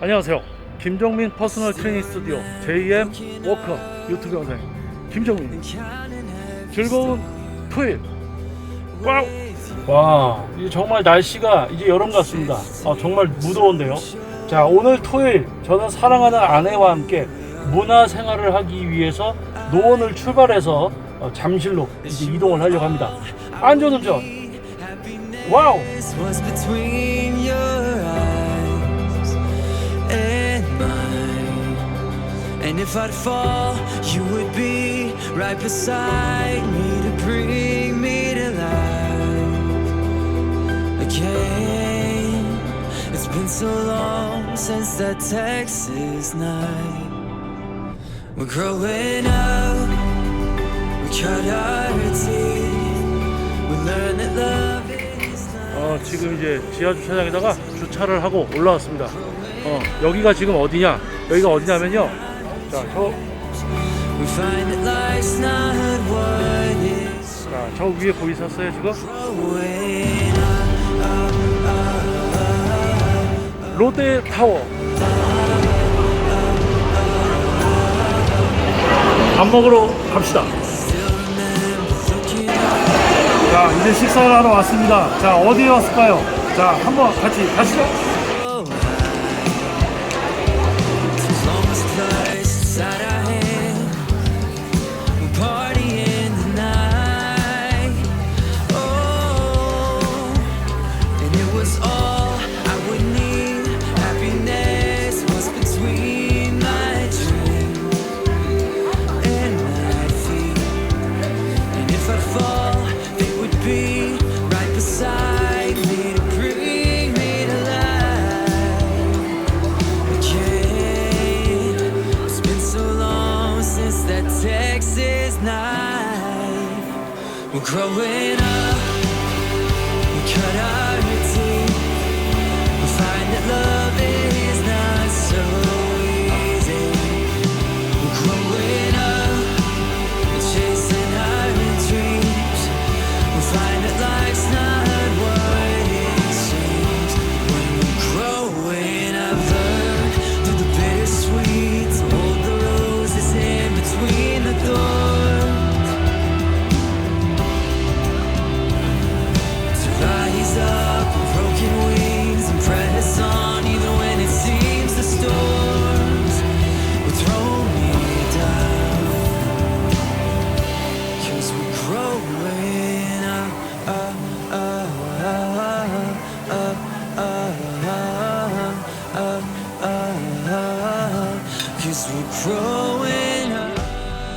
안녕하세요. 김정민 퍼스널 트레이닝 스튜디오 JM 워커 유튜브 영상 김정민입니다. 즐거운 토요일. 와우. 와, 이제 정말 날씨가 이제 여름 같습니다. 아, 정말 무더운데요. 자, 오늘 토요일 저는 사랑하는 아내와 함께 문화 생활을 하기 위해서 노원을 출발해서 어, 잠실로 이제 이동을 하려고 합니다. 안전운전. 와우. And if I'd fall, you would be right beside me to bring me to life again. It's been so long since that Texas night. We're growing up, we cut our teeth, we learn that love is not. 어, 지금 이제 지하 주차장에다가 주차를 하고 올라왔습니다. 어, 여기가 지금 어디냐? 여기가 어디냐면요. 자, 저, 자, 저 위에 보이셨어요 지금? 롯데 타워. 밥 먹으러 갑시다. 자, 이제 식사를 하러 왔습니다. 자, 어디에 왔을까요? 자, 한번 같이 가시죠. Texas night. We're growing up, we cut our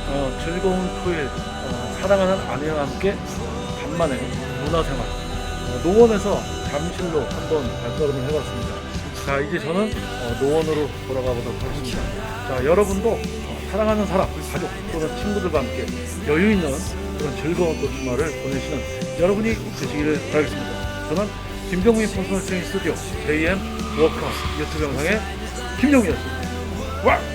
어, 즐거운 토요일. 어, 사랑하는 아내와 함께 간만에 문화생활. 어, 노원에서 잠실로 한번 발걸음을 해봤습니다. 자, 이제 저는 어, 노원으로 돌아가 보도록 하겠습니다. 자, 여러분도 어, 사랑하는 사람, 가족 또는 친구들과 함께 여유 있는 그런 즐거운 또 주말을 보내시는 여러분이 되시기를 바라겠습니다. 저는 김정민 퍼스널 트레이닝 스튜디오 JM 워커 유튜브 영상의 김정민이었습니다. 와!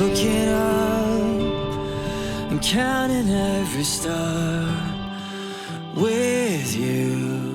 Looking up and counting every star with you.